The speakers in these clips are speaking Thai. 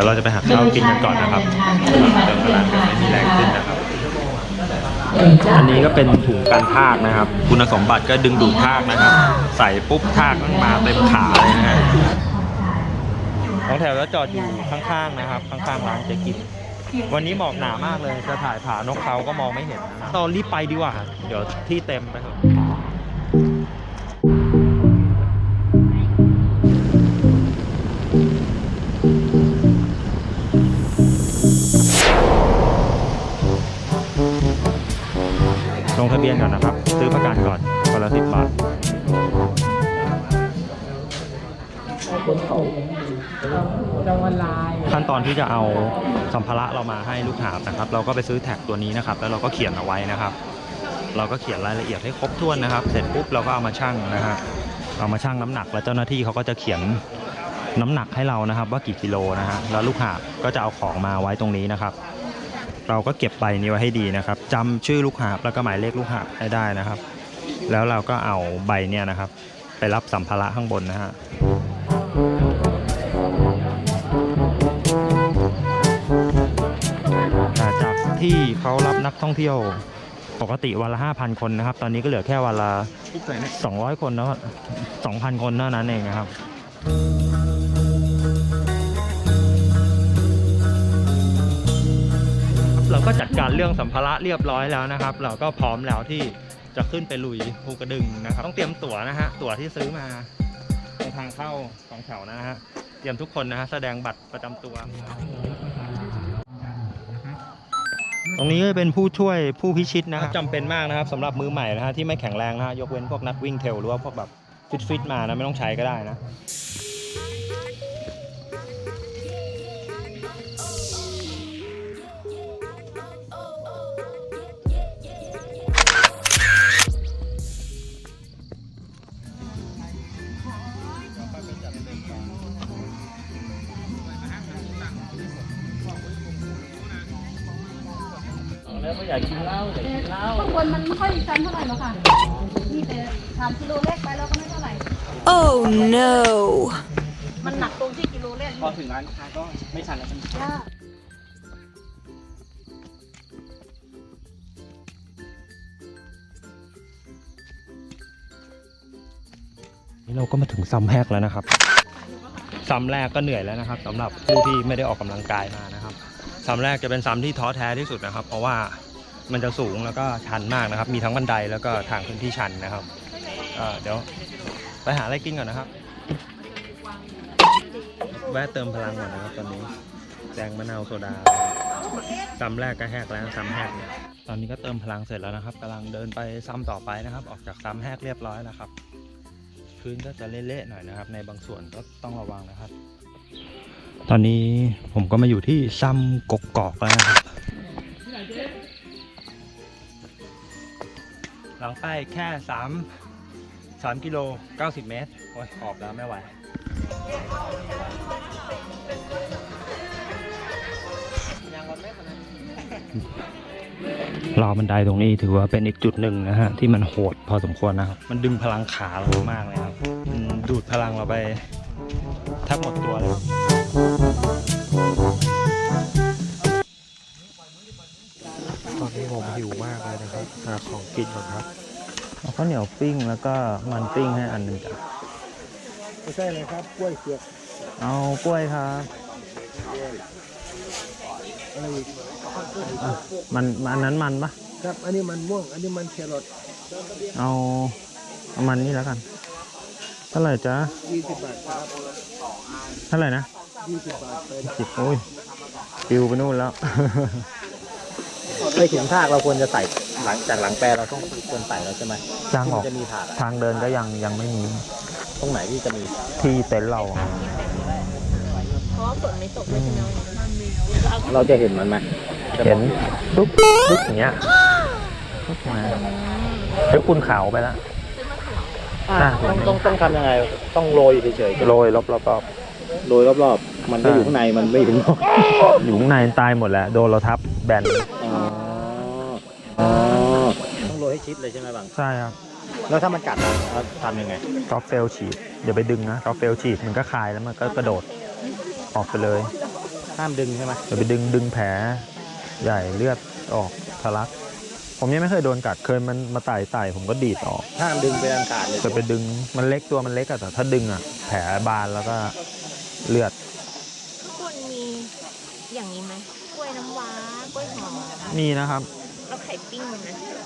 ดี๋ยวเราจะไปหาข้าวกินกันก่อนนะครับเติมพลังเดี๋ยวไม่มีแรงขึ้นนะครับ อันนี้ก็เป็นถุงกันทากนะครับ คุณสมบัติก็ดึงดูดทากนะครับ ใส่ปุ๊บทากมันมาเต็มขาเลยนะฮะสองแถวแล้วจอดอยู่ข้างๆนะครับ ข้างๆร้านเจ๊กิมวันนี้หมอกหนามากเลยจะถ่ายผานกเขาก็มองไม่เห็นนะตอนรีบไปดีกว่า เดี๋ยวที่เต็มไปครับ ลงทะเบียนก่อนนะครับ ซื้อประกันก่อนคนละสิบบาทขั้นตอนที่จะเอาสัมภาระเรามาให้ลูกหาบนะครับ เราก็ไปซื้อแท็กตัวนี้นะครับ แล้วเราก็เขียนเอาไว้นะครับ เราก็เขียนรายละเอียดให้ครบถ้วนนะครับ เสร็จปุ๊บเราก็เอามาชั่งนะฮะเอามาชั่งน้ำหนักแล้วเจ้าหน้าที่เขาก็จะเขียนน้ำหนักให้เรานะครับ ว่ากี่กิโลนะฮะแล้วลูกหาบก็จะเอาของมาไว้ตรงนี้นะครับ เราก็เก็บใบนี้ไว้ให้ดีนะครับจำชื่อลูกหาบแล้วก็หมายเลขลูกหาบให้ได้นะครับ แล้วเราก็เอาใบเนี่ยนะครับ ไปรับสัมภาระข้างบนนะฮะอ่าจากที่เขารับนักท่องเที่ยวปกติวันละ 5,000 คนนะครับ ตอนนี้ก็เหลือแค่วันละ 200 คนแล้ว2,000 คนเท่านั้นเองนะครับ เราก็จัดการเรื่องสัมภาระเรียบร้อยแล้วนะครับ เราก็พร้อมแล้วที่จะขึ้นไปลุยภูกระดึงนะครับ ต้องเตรียมตั๋วนะฮะตั๋วที่ซื้อมาตรงทางเข้าสองแถวนะฮะเตรียมทุกคนนะฮะแสดงบัตรประจำตัว ตรงนี้ก็เป็นผู้ช่วยผู้พิชิตนะครับจำเป็นมากนะครับสำหรับมือใหม่นะฮะที่ไม่แข็งแรงนะฮะยกเว้นพวกนักวิ่งเทลหรือว่าพวกแบบฟิตฟิตๆมานะไม่ต้องใช้ก็ได้นะ อยากกินเหล้าอยากกินเหล้าข้างบนมันไม่ค่อยชันเท่าไหร่หรอกค่ะนี่แต่สามกิโลแรกไปแล้วก็ไม่เท่าไหร่ Oh no! มันหนักตรงที่กิโลแรกพอถึงร้านค้าก็ไม่ชันแล้วใช่ไหมจ้านี่เราก็มาถึงซัมแฮกแล้วนะครับซัมแรกก็เหนื่อยแล้วนะครับสำหรับผู้ที่ไม่ได้ออกกำลังกายมานะครับซัมแรกจะเป็นซัมที่ท้อแท้ที่สุดนะครับ เพราะว่า มันจะสูงแล้วก็ชันมากนะครับ มีทั้งบันไดแล้วก็ทางขึ้นที่ชันนะครับเเดี๋ยวไปหาอะไรกินก่อนนะครับ แวะเติมพลังก่อนนะครับตอนนี้แจงมะนาวโซดาซัมแรกก็แหกแล้วซัมแหกเนี่ยตอนนี้ก็เติมพลังเสร็จแล้วนะครับกำลังเดินไปซ้ำต่อไปนะครับ ออกจากซ้ำแหกเรียบร้อยแล้วครับพื้นก็จะเละๆหน่อยนะครับ ในบางส่วนก็ต้องระวังนะครับ ตอนนี้ผมก็มาอยู่ที่ซ้ำกกกอกแล้วนะครับ หลังไปแค่ 3 3กิโล90 เมตร โอ้ยขอบแล้วไม่ไหว ราวบันไดตรงนี้ถือว่าเป็นอีกจุดหนึ่งนะฮะ ที่มันโหดพอสมควรนะครับ มันดึงพลังขาเรามากเลยครับมันดูดพลังเราไปแทบหมดตัวเลยครับ อนนี้ผมหิวมากเลยนะครับหาของกินก่อนครับเอาข้าวเหนียวปิ้งแล้วก็มันปิ้งให้อันหนึ่งจ้ะไม่ใช่เลยครับกล้วยเผือกเอากล้วยครับอะไรอีกอะมันอันนั้นมันปะครับ อันนี้มันม่วง อันนี้มันแครอทเอาเอามันนี่แล้วกัน เท่าไหร่จ๊ะยี่สิบบาทครับเท่าไหร่นะยี่สิบบาทไปสิบโอ้ยปิวไปนู่นแล้ว ไปถึงภาคเราควรจะใส่หลังจากหลังแปรเราต้องควรใส่แล้วใช่ไหมจ้างออกจะมีถาดอะทางเดินก็ยังยังไม่มีตรงไหนที่จะมีที่เต็นท์เราเราจะเห็นมันไหมเห็นปุ๊บปุ๊บอย่างเงี้ยนะเฮ้ยคุณขาวไปแล้วอะ ต้องต้องต้องทำยังไง ต้องโรยอยู่เฉยโรยรอบรอบรอบๆ โรยรอบๆ มันไม่ใช่อยู่ข้างในมันไม่ถึงนอกอยู่ข้างในตายหมดแล้วโดนเราทับแบน อ๋ออ๋อต้องโรย ให้ชิดเลยใช่ไหมบัง ใช่ครับแล้วถ้ามันกัดอะเราทำยังไงท็อปเฟลฉีดอย่าไปดึงนะท็อปเฟลฉีดมันก็คลายแล้วมันก็กระโดดออกไปเลยห้ามดึงใช่ไหมอย่าไปดึงดึงแผลใหญ่เลือดออกทะลัก ผมยังไม่เคยโดนกัดเคยมันมาไต่ไต่ผมก็ดีดออกห้ามดึงเป็นอันขาดเลยจะไปดึงมันเล็กตัวมันเล็กอะแต่ถ้าดึงอะแผลบานแล้วก็เลือดข้างบนมีอย่างนี้ไหมกล้วยน้ำว้ากล้วยหอม มีนะครับแล้วไข่ปิ้ง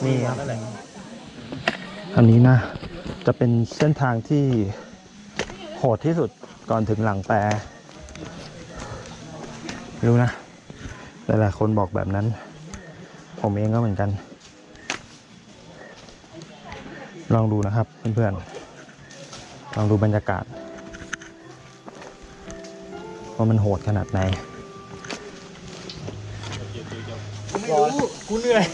ไหมมีครับอันนี้นะ จะเป็นเส้นทางที่โหดที่สุดก่อนถึงหลังแปรรู้นะ หลายๆคนบอกแบบนั้น ผมเองก็เหมือนกัน ลองดูนะครับเพื่อนๆ ลองดูบรรยากาศว่ามันโหดขนาดไหนร้อนกูเหนื่อย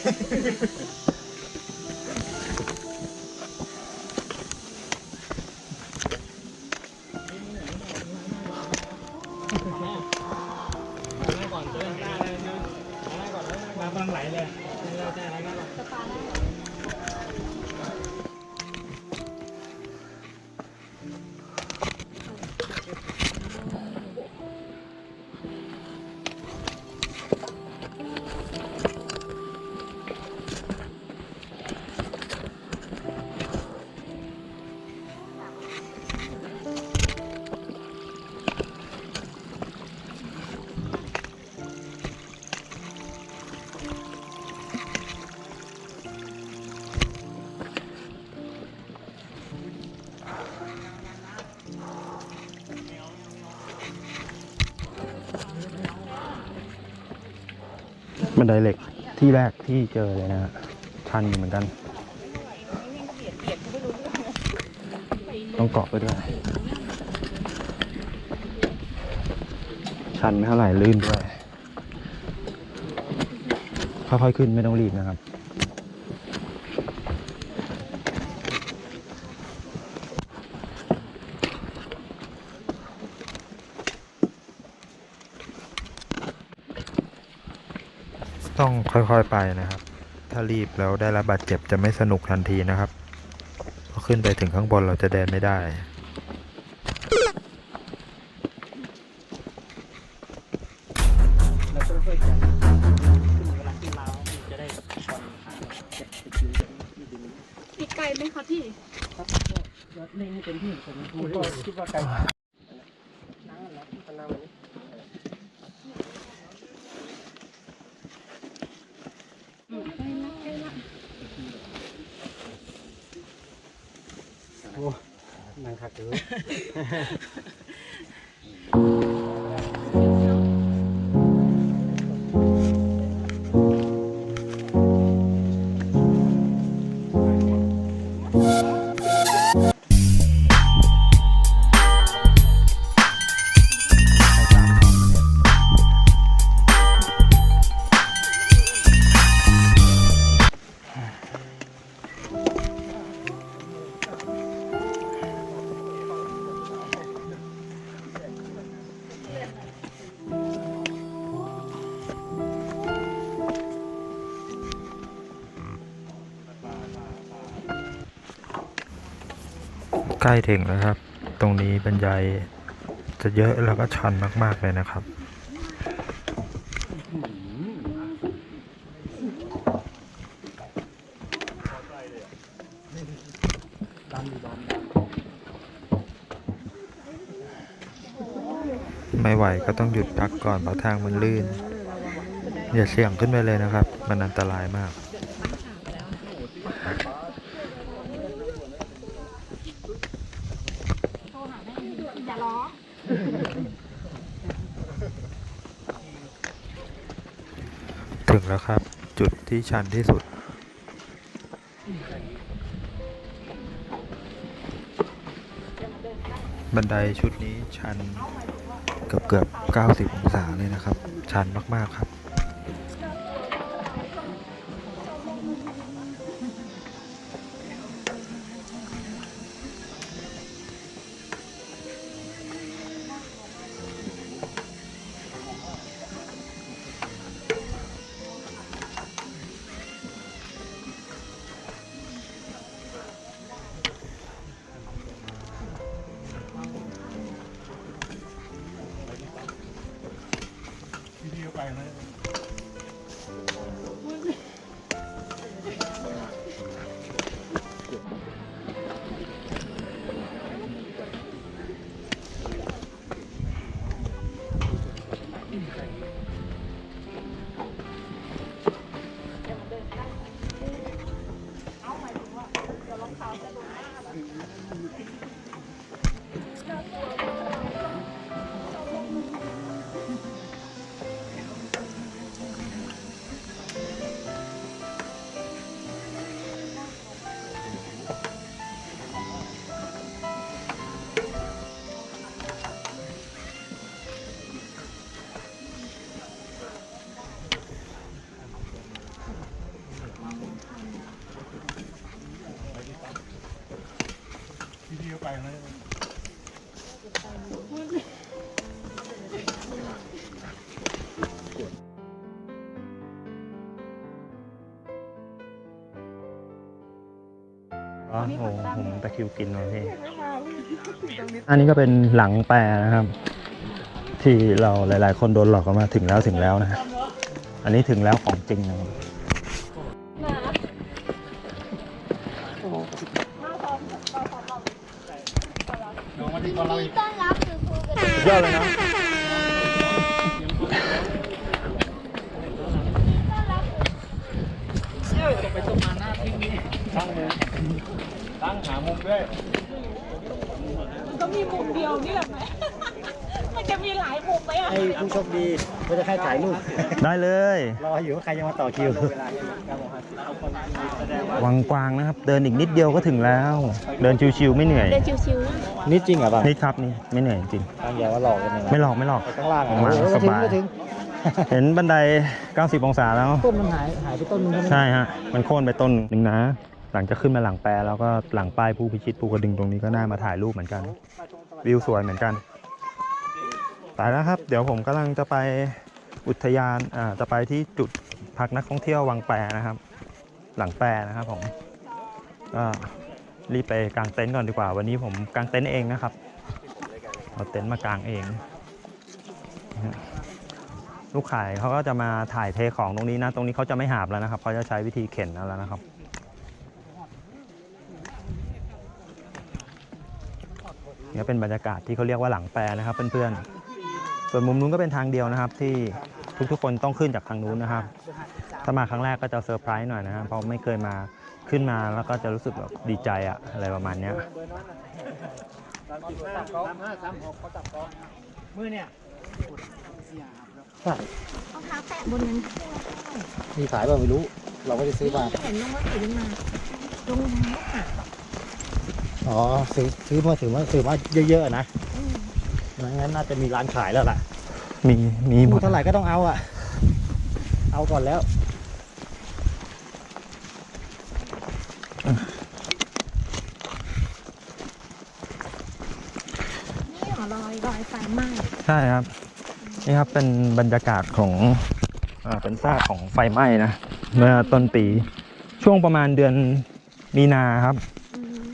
บันไดเหล็กที่แรกที่เจอเลยนะฮะชันอยู่เหมือนกัน ต้องเกาะไปด้วย ชันไม่เท่าไหร่ลื่นด้วยค่อยๆขึ้นไม่ต้องรีบนะครับ ค่อยๆไปนะครับ ถ้ารีบแล้วได้รับบาดเจ็บจะไม่สนุกทันทีนะครับพอขึ้นไปถึงข้างบนเราจะเดินไม่ได้ ใกล้ถึงแล้วครับ ตรงนี้บรรยายจะเยอะแล้วก็ชันมากๆเลยนะครับ ไม่ไหวก็ต้องหยุดพักก่อนเพราะทางมันลื่น อย่าเสี่ยงขึ้นไปเลยนะครับ มันอันตรายมาก อย่าร้อง ถึ งแล้วครับ จุดที่ชันที่สุด บันไดชุดนี้ชันเกือบเกือบ90 องศาเลยนะครับ ชันมาก ๆ ครับ อ๋อโหผมตะคริวกินเลยพี่อันนี้ก็เป็นหลังแปรนะครับ ที่เราหลาย ๆ คนโดนหลอกกันมาถึงแล้วถึงแล้วนะฮะอันนี้ถึงแล้วของจริงนะครับต้อนรับคือครูกันยอดเลยนะ ตั้งหามุมด้วย ก็ มีมุมเดียวนี่แหละไหม มันจะมีหลายมุมไหมอะให้ผู้โชคดีก็จะแค่ถ่ายรูป ได้เลย รออยู่ว่าใครจะมาต่อคิว วังกวางนะครับ เดินอีกนิดเดียวก็ถึงแล้ว เดินชิวๆไม่เหนื่อย เดินชิวนี่จริงเหรอบ้างนี่ครับนี่ไม่เหนื่อยจริงตั้งอย่าว่าหลอกกันเลยไม่หลอกไม่หลอกไปข้างล่างข้างล่างโอ้โหสบาย ไม่ถึงเห็นบันได 90 องศาแล้ว ต้นมันหายหายไปต้นนึงใช่ไหมใช่ฮะ มันโค่นไปต้นหนึ่งนะ หลังจากขึ้นมาหลังแปรแล้วก็หลังป้ายผู้พิชิตภูกระดึงตรงนี้ก็น่ามาถ่ายรูปเหมือนกัน วิวสวยเหมือนกันไปแล้วครับ เดี๋ยวผมกำลังจะไปอุทยานอ่าจะไปที่จุดพักนักท่องเที่ยววังแปรนะครับ หลังแปรนะครับผมก็รีบไปกางเต็นท์ก่อนดีกว่า วันนี้ผมกางเต็นท์เองนะครับเอาเต็นท์มากางเอง ลูกขายเขาก็จะมาถ่ายเทของตรงนี้นะ ตรงนี้เขาจะไม่หาบแล้วนะครับเขาจะใช้วิธีเข็นแล้วนะครับ นี่ยเป็นบรรยากาศที่เขาเรียกว่าหลังแปรนะครับเพื่อนๆ ส่วนมุมนู้นก็เป็นทางเดียวนะครับ ที่ทุกๆคนต้องขึ้นจากทางนู้นนะครับถ้ามาครั้งแรกก็จะเซอร์ไพรส์หน่อยนะครับเพราะไม่เคยมาขึ้นมาแล้วก็จะรู้สึกแบบดีใจอะอะไรประมาณเนี้ยมือเนี่ยๆเอาเท้าแตะบนนั้นมีขายเปล่าไม่รู้ เราก็จะซื้อมาเห็นน้องว่าถือมาลงแล้วอะ อ๋อซื้อซื้อมาถือว่าถือว่าเยอะๆนะงั้นน่าจะมีร้านขายแล้วล่ะ มีมีหมพูดดเท่าไหร่ก็ต้องเอาอะ เอาก่อนแล้วนี่เหรอรอยรอยไฟไหม้ใช่ครับ นี่ครับเป็นบรรยากาศของอ่าเป็นซากของไฟไหม้นะเมื่อต้นปีช่วงประมาณเดือนมีนาครับอืม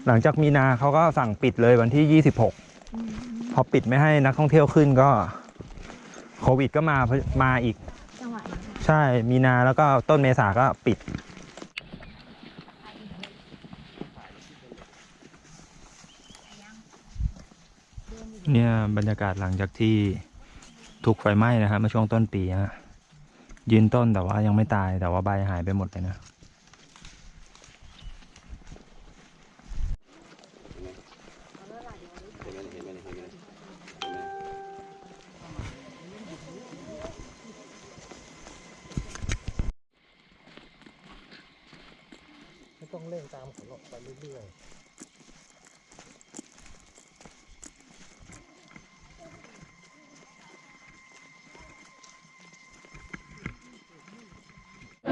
หลังจากมีนาเขาก็สั่งปิดเลยวันที่ 26อืมพอปิดไม่ให้นักท่องเที่ยวขึ้นก็โควิดก็มามาอีก จังหวะนั้นใช่มีนาแล้วก็ต้นเมษาก็ปิด เนี่ยบรรยากาศหลังจากที่ถูกไฟไหม้นะครับเมื่อช่วงต้นปีฮะยืนต้นแต่ว่ายังไม่ตายแต่ว่าใบหายไปหมดเลยนะ่งเล่นตามเขาหรอกไปเรื่อย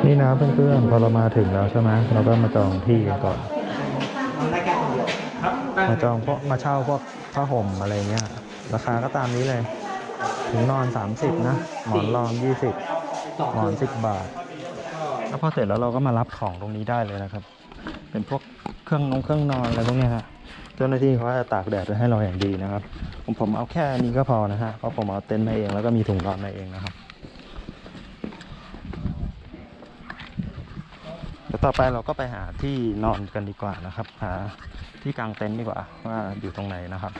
นี่นะเพื่อนๆพอเรามาถึงแล้วใช่ไหมเราก็มาจองที่กันก่อน มาจองพวกมาเช่าพวกผ้าห่มอะไรเงี้ย ราคาก็ตามนี้เลย ถึงนอน 30 นะ หมอนรอง 20 หมอน 10 บาท แล้วพอเสร็จแล้วเราก็มารับของตรงนี้ได้เลยนะครับ เป็นพวกเครื่องนงเครื่องนอนอะไรพวกนี้ยฮะเจ้าหน้าที่เขาจะตากแดดไว้ให้เราอย่างดีนะครับ ผมผมเอาแค่นี้ก็พอนะฮะเพราะผมเอาเต็นท์มาเองแล้วก็มีถุงนอนมาเองนะครับเดี๋ยวต่อไปเราก็ไปหาที่นอนกันดีกว่านะครับ หาที่กางเต็นท์ดีกว่าว่าอยู่ตรงไหนนะครับ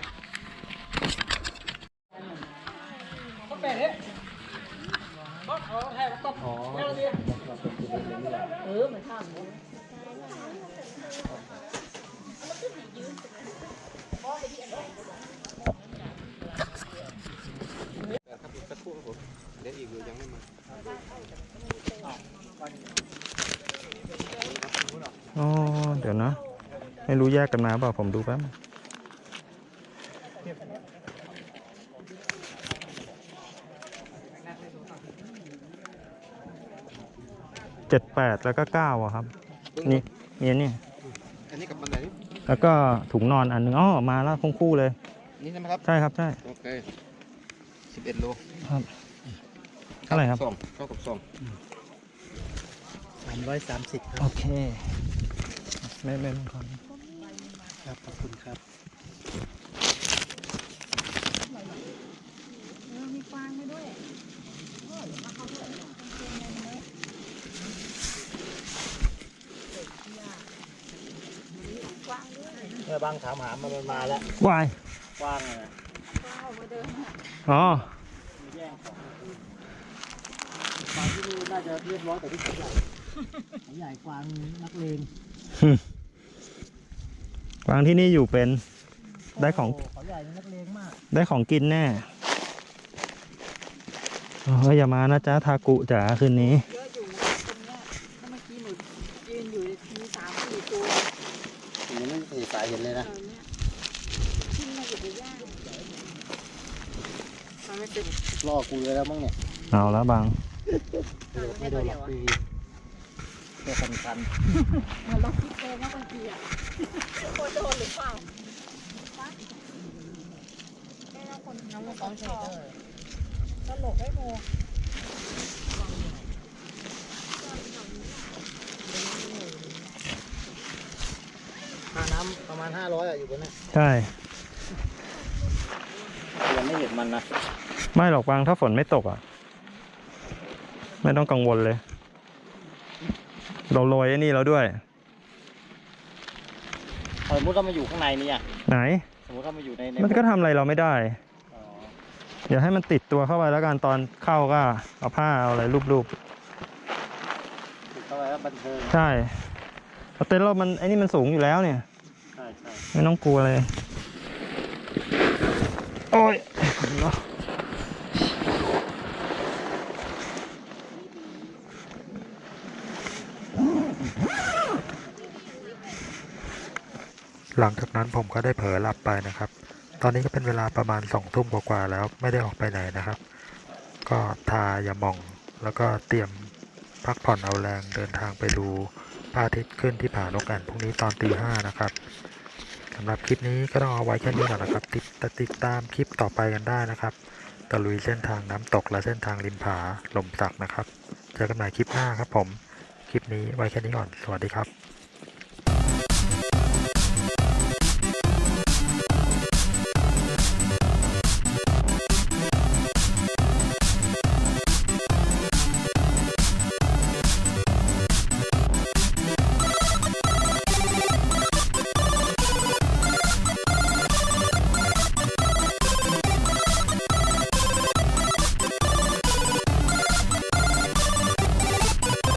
อ๋อ เดี๋ยวนะ ไม่รู้แยกกันมาเปล่าผมดูแป๊บเจ็ดแปดแล้วก็เก้าอะครับ นี่มีอันนี่อันนี้กับบันไดนี่แล้วก็ถุงนอนอันหนึงอ๋อมาแล้วคู่คู่ๆเลย นี่ใช่ไหมครับ ใช่ครับใช่โอเคสิบเอ็ดโลครับเท่าไหร่ครับสองเท่ากับสองสามร้อยสามสิบคโอรับเค ไม่ไม่ไม่ครับ ครับขอบคุณครับเออมีฟางให้ด้วยเมื่อบางถามหามันมันมาแล้ววายกว้างเลยนะอ๋อมีแย่งของกวางที่นี่น่าจะเรียบร้อยแต่ที่เขาใหญ่เขาใหญ่กวางนักเลงวางที่นี่อยู่เป็นได้ของโเขาใหญ่นักเลงมากได้ของกินแน่โอ้ยอย่ามานะจ๊ะทากุจ๋าคืนนี้ เยอะอยู่ตรงเนี้ยถ้าเมื่อกี้หนูยืนอยู่มีสามสี่ตัวยังไม่เห็นสายเห็นเลยเอนะอเนี่ยขึ้นมาอยู่ในย่างมันไม่เป็นล่อกูเลยแล้วมั้งเนี่ยเอาแล้วบางไม่โดนหรอกพี่ แค่คันคันเหมือนเราคิดเองว่าบางทีอะโคโดนหรือเปล่าแม่เราคนน้ำมันต้องชอบตลกไม่โมค่าน้ำประมาณห้าร้อยอะอยู่บนนั้นใช่ยังไม่เห็นมันนะ ไม่หรอกบางถ้าฝนไม่ตกอะ ไม่ต้องกังวลเลย เราโรยไอ้นี่แล้วด้วยสมมติเรามาอยู่ข้างในนี่อะไหน สมมติเรามาอยู่ในในมันก็ทำอะไรเราไม่ได้ อ๋ออย่าให้มันติดตัวเข้าไปแล้วกันตอนเข้าก็เอาผ้าเอาอะไรรูปติดเข้าไปแล้วบันเทิงๆใช่เพราะเต็นท์เรามันไอ้นี่มันสูงอยู่แล้วเนี่ย ใช่ใช่ไม่ต้องกลัวเลย โอ้ย หลังจากนั้นผมก็ได้เผลอหลับไปนะครับ ตอนนี้ก็เป็นเวลาประมาณสองทุ่มกว่าๆแล้วไม่ได้ออกไปไหนนะครับ ก็ทายามองแล้วก็เตรียมพักผ่อนเอาแรงเดินทางไปดูพระอาทิตย์ขึ้นที่ผานกแอ่นพรุ่งนี้ตอนตีห้านะครับสำหรับคลิปนี้ก็ต้องเอาไว้แค่นี้ก่อนนะครับ ติดติดตามคลิปต่อไปกันได้นะครับตะลุยเส้นทางน้ำตกและเส้นทางริมผาลมสักนะครับ เจอกันใหม่คลิปหน้าครับผม คลิปนี้ไว้แค่นี้ก่อน สวัสดีครับ